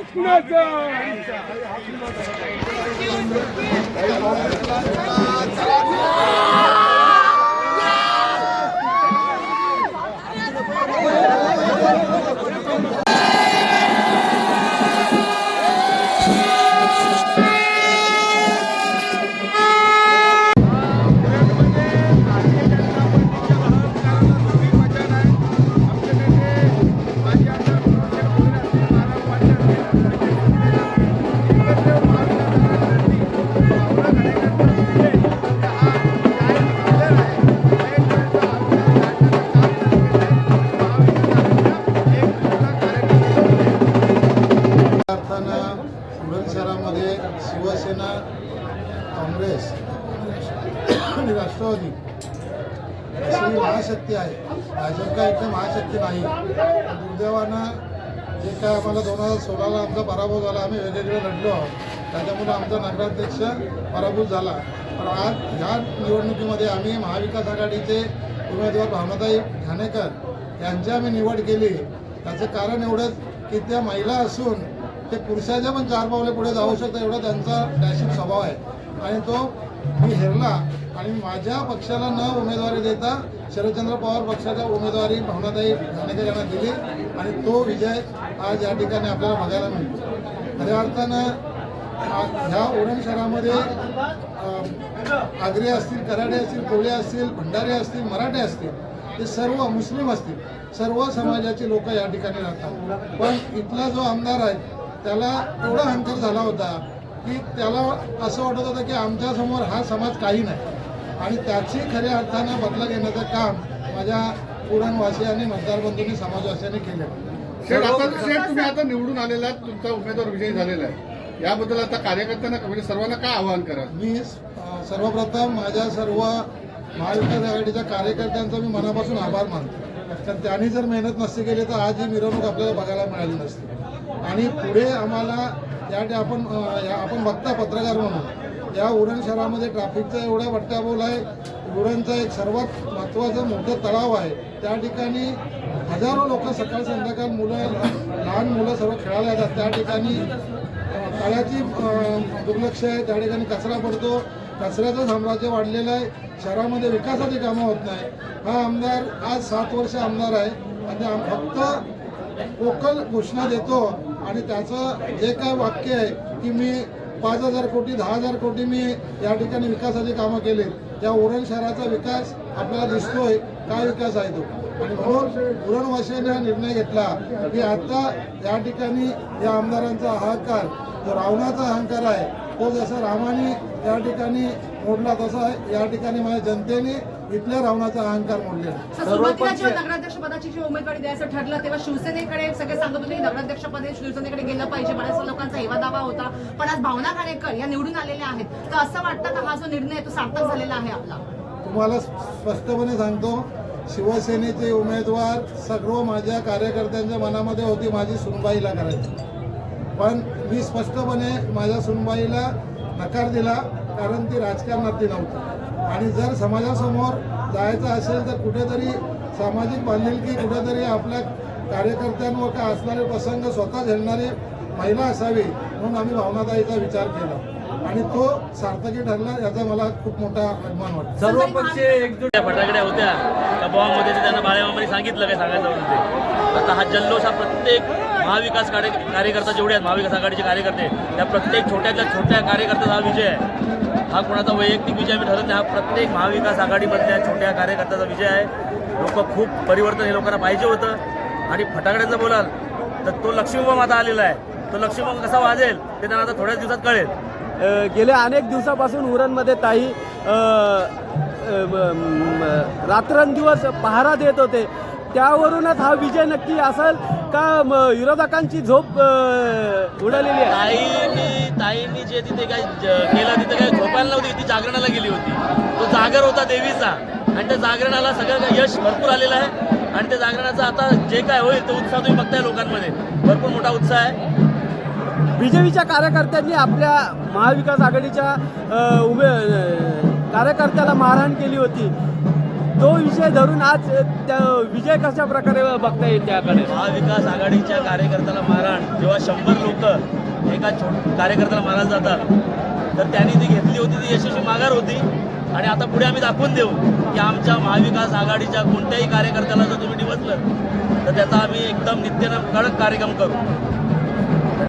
शासनाचा काँग्रेस आणि राष्ट्रवादी अशी ही महाशक्ती आहे. भाजपा काय इथे महाशक्ती नाही. दुर्दैवानं जे काय आम्हाला दोन हजार सोळाला आमचा पराभव झाला आम्ही वेगवेगळे लढलो त्याच्यामुळे आमचा नगराध्यक्ष पराभूत झाला. पण आज ह्या निवडणुकीमध्ये आम्ही महाविकास आघाडीचे उमेदवार भावनाताई घाणेकर यांची आम्ही निवड केली. त्याचं कारण एवढंच की त्या महिला असून ते पुरुषाच्या पण चार पावले पुढे जाऊ शकतात एवढा त्यांचा डॅशिंग स्वभाव आहे. आणि तो मी हेरला आणि माझ्या पक्षाला न उमेदवारी देता शरदचंद्र पवार पक्षाच्या उमेदवारी भावनाताई घाणेकर यांना दिली आणि तो विजय आज या ठिकाणी आपल्याला बघायला मिळतो. खऱ्या अर्थानं ह्या उरण शहरामध्ये अं, आगरी असतील कराडे असतील कोळी असतील भंडारे असतील मराठे असतील ते सर्व मुस्लिम असतील सर्व समाजाची लोक या ठिकाणी राहतात. पण इथला जो आमदार आहे त्याला एवढा अहंकार झाला होता की त्याला असं वाटत होतं की आमच्यासमोर हा समाज काही नाही. आणि त्याची खऱ्या अर्थानं बदला घेण्याचं काम माझ्या पुरणवासियांनी मतदारबंधूंनी समाजवासियांनी केलं. शेठ आता शेठ तुम्ही आता निवडून आलेला तुमचा उमेदवार विजयी झालेला आहे. याबद्दल आता कार्यकर्त्यांना म्हणजे सर्वांना काय आवाहन कराल? मी सर्वप्रथम माझ्या सर्व महाविकास आघाडीच्या कार्यकर्त्यांचा मी मनापासून आभार मानतो. कारण त्यांनी जर मेहनत नसती केली तर आज ही मिरवणूक आपल्याला बघायला मिळाली नसती. आणि पुढे आम्हाला या आपण या- आपण बघता पत्रकार म्हणून या उरण शहरामध्ये ट्रॅफिकचा एवढा वट्टाबोल आहे. उरणचं एक सर्वात महत्त्वाचं मोठं तलाव आहे. त्या ठिकाणी हजारो लोक सकाळ संध्याकाळ मुलं लहान मुलं सर्व खेळायला येतात. त्या ठिकाणी तळ्याची दुर्लक्ष आहे. त्या ठिकाणी कचरा पडतो. कचऱ्याचं साम्राज्य वाढलेलं आहे. शहरामध्ये विकासाची कामं होत नाही. हा आमदार आज सात वर्ष आमदार आहे. आणि आम- फक्त लोकल घोषणा देतो. आणि त्याचं जे काय वाक्य आहे की मी पाच हजार कोटी दहा हजार कोटी मी या ठिकाणी विकासाची कामं केली या उरण शहराचा विकास आपल्याला दिसतोय. काय विकास आहे तो? आणि म्हणून उरणवासियांनी हा निर्णय घेतला की आता या ठिकाणी या आमदारांचा अहंकार जो रावणाचा अहंकार आहे तो जसा रामाने या ठिकाणी मोडला तसा या ठिकाणी माझ्या जनतेने इथल्या रावणाचा अहंकार मोडलेला तर सुरुवातीला जेव्हा नगराध्यक्ष पदाची जी उमेदवारी द्यायचं ठरलं तेव्हा शिवसेनेकडे सगळे सांगत होते की नगराध्यक्ष पदे शिवसेनेकडे गेलं पाहिजे. बऱ्याचशा लोकांचा हेवा दावा होता. पण आज भावना खाणेकर या निवडून आलेल्या आहेत. तर असं वाटतं का हा जो निर्णय तो सार्थक झालेला आहे आपला? तुम्हाला स्पष्टपणे सांगतो शिवसेनेचे उमेदवार सर्व माझ्या कार्यकर्त्यांच्या मनामध्ये होती माझी सुनबाईला करायची. पण मी स्पष्टपणे माझ्या सुनबाईला नकार दिला कारण ती राजकारणातली नव्हती. आणि जर समाजासमोर जायचं असेल तर कुठेतरी सामाजिक बांधिलकी कुठेतरी आपल्या कार्यकर्त्यांवर का असणारे प्रसंग स्वतः झेलणारे महिला असावी म्हणून आम्ही भावनाताईचा विचार केला. आणि तो सार्थकी ठरला याचा मला खूप मोठा अभिमान वाटतो. सर्व पक्षी एकजूट फटाकड्या होत्या. त्या बॉम्बमध्ये त्यांना बाळेमामाने सांगितलं काय सांगायचं आता हा जल्लोष हा प्रत्येक महाविकास कार्य कार्यकर्ता जेवढे आहेत महाविकास आघाडीचे कार्यकर्ते त्या प्रत्येक छोट्यातल्या छोट्या कार्यकर्त्याचा हा विजय आहे. हा कोणाचा वैयक्तिक विजय मी ठरत हा प्रत्येक महाविकास आघाडीमधल्या छोट्या कार्यकर्त्याचा विजय आहे. लोक खूप परिवर्तन हे लोकांना पाहिजे होतं. आणि फटाकड्याचं बोलाल तर तो लक्ष्मीबा माता आलेला आहे. तो लक्ष्मीबॉम्ब कसा वाजेल ते त्यांना आता थोड्याच दिवसात कळेल. गेल्या अनेक दिवसापासून उरणमध्ये ताई रात्रंदिवस पहारा देत होते. त्यावरूनच हा विजय नक्की असेल का विरोधकांची झोप उडालेली आहे? ताईंनी ताईंनी जे तिथे काय केलं तिथे काय झोपायला नव्हती ती जागरणाला गेली होती. तो जागर होता देवीचा. आणि त्या जागरणाला सगळं काही यश भरपूर आलेलं आहे. आणि त्या जागरणाचा आता जे काय होईल तो उत्साह तुम्ही बघताय लोकांमध्ये. भरपूर मोठा उत्साह आहे. बीजेपीच्या कार्यकर्त्यांनी आपल्या महाविकास आघाडीच्या उभे कार्यकर्त्याला मारहाण केली होती. तो विषय धरून आज त्या विजय कशा प्रकारे बघता येईल त्याकडे? महाविकास आघाडीच्या कार्यकर्त्याला मारहाण जेव्हा शंभर लोक एका छोट कार्यकर्त्याला मारायला जातात तर त्यांनी ती घेतली होती ती यशस्वी माघार होती. आणि आता पुढे आम्ही दाखवून देऊ की आमच्या महाविकास आघाडीच्या कोणत्याही कार्यकर्त्याला जर तुम्ही डिवचलं तर त्याचा आम्ही एकदम नित्यनं कडक कार्यक्रम करू.